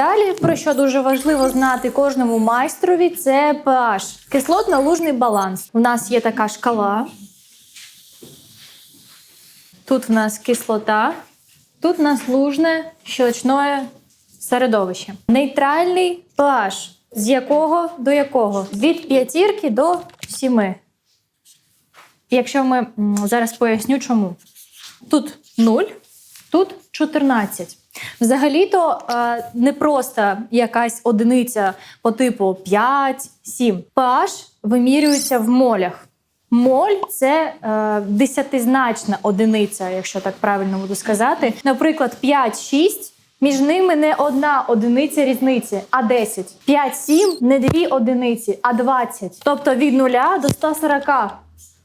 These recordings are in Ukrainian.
Далі, про що дуже важливо знати кожному майстрові, це pH. Кислотно-лужний баланс. У нас є така шкала. Тут в нас кислота, тут в нас лужне щелочне середовище. Нейтральний pH. З якого до якого? Від п'ятірки до сіми. Якщо ми зараз поясню, чому. Тут 0, тут 14. Взагалі-то е, не просто якась одиниця по типу 5, 7. pH вимірюється в молях. Моль це е, десятизначна одиниця, якщо так правильно буду сказати. Наприклад, 5-6, між ними не одна одиниця різниці, а 10. 5-7 не дві одиниці, а 20. Тобто від 0 до 140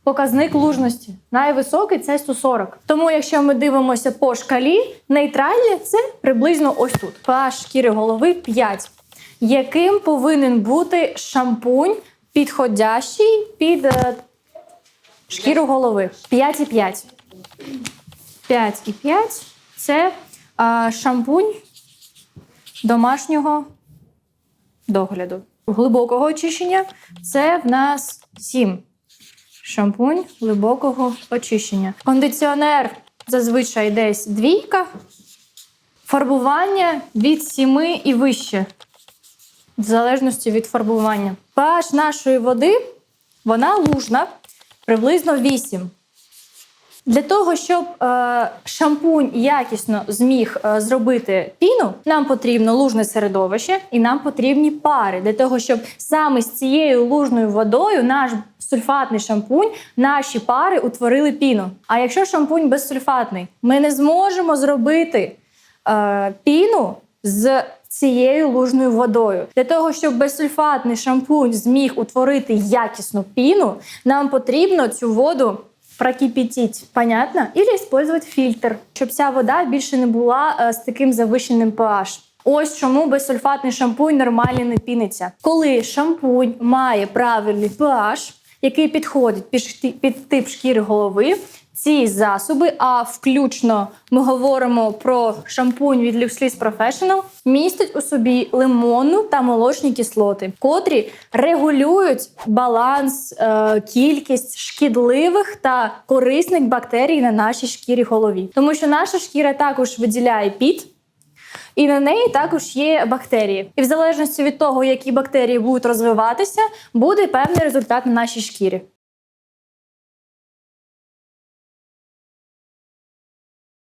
показник лужності. Найвисокий це 140. Тому, якщо ми дивимося по шкалі, нейтральні це приблизно ось тут. pH шкіри голови 5. Яким повинен бути шампунь підходящий під е, шкіру голови? 5,5. 5,5 це е, шампунь домашнього догляду. Глибокого очищення це в нас 7 шампунь глибокого очищення. Кондиціонер зазвичай десь двійка. Фарбування від 7 і вище, в залежності від фарбування. pH нашої води вона лужна, приблизно 8. Для того, щоб е, шампунь якісно зміг е, зробити піну, нам потрібно лужне середовище і нам потрібні пари для того, щоб саме з цією лужною водою наш сульфатний шампунь, наші пари утворили піну. А якщо шампунь безсульфатний, ми не зможемо зробити е, піну з цією лужною водою. Для того, щоб безсульфатний шампунь зміг утворити якісну піну, нам потрібно цю воду прокипятить, понятно? Или использовать фільтр, щоб ця вода більше не була з таким завищеним pH. Ось чому безсульфатний шампунь нормально не піниться. Коли шампунь має правильний pH, який підходить під, під тип шкіри голови, ці засоби, а включно ми говоримо про шампунь від Luxlis Professional, містять у собі лимонну та молочні кислоти, котрі регулюють баланс, е, кількість шкідливих та корисних бактерій на нашій шкірі голові. Тому що наша шкіра також виділяє піт, і на неї також є бактерії. І в залежності від того, які бактерії будуть розвиватися, буде певний результат на нашій шкірі.